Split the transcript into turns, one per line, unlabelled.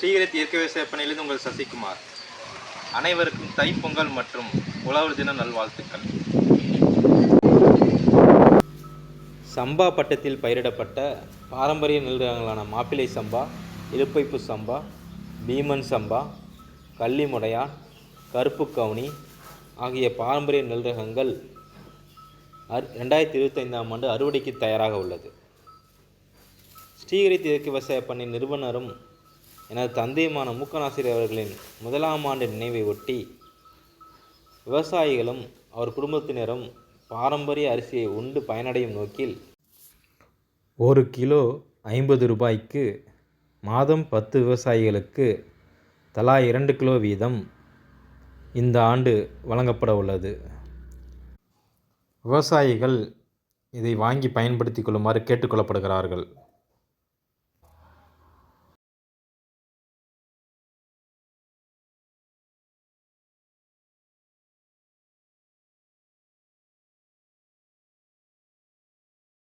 ஸ்ரீகரித் இயற்கை விவசாய பணியிலிருந்து உங்கள் சசிகுமார். அனைவருக்கும் தைப்பொங்கல் மற்றும் உழவர் தின நல்வாழ்த்துக்கள். சம்பா பட்டத்தில் பயிரிடப்பட்ட பாரம்பரிய நெல்களான மாப்பிளை மாப்பிள்ளை சம்பா இழுப்பைப்பு சம்பா பீமன் சம்பா கள்ளிமுடையான் கருப்பு கவுனி ஆகிய பாரம்பரிய நெல் ரகங்கள் அர் ரெண்டாயிரத்தி இருபத்தைந்தாம் ஆண்டு அறுவடைக்கு தயாராக உள்ளது. ஸ்ரீகரித் இயற்கை விவசாய பண்ணை நிறுவனரும் எனது தந்தையுமான மூக்கநாசிரியர் அவர்களின் முதலாம் ஆண்டு நினைவை ஒட்டி விவசாயிகளும் அவர் குடும்பத்தினரும் பாரம்பரிய அரிசியை உண்டு பயனடையும் நோக்கில் ஒரு கிலோ ஐம்பது ரூபாய்க்கு மாதம் பத்து விவசாயிகளுக்கு தலா இரண்டு கிலோ வீதம் இந்த ஆண்டு வழங்கப்பட உள்ளது. விவசாயிகள் இதை வாங்கி பயன்படுத்தி கொள்ளுமாறு கேட்டுக்கொள்ளப்படுகிறார்கள்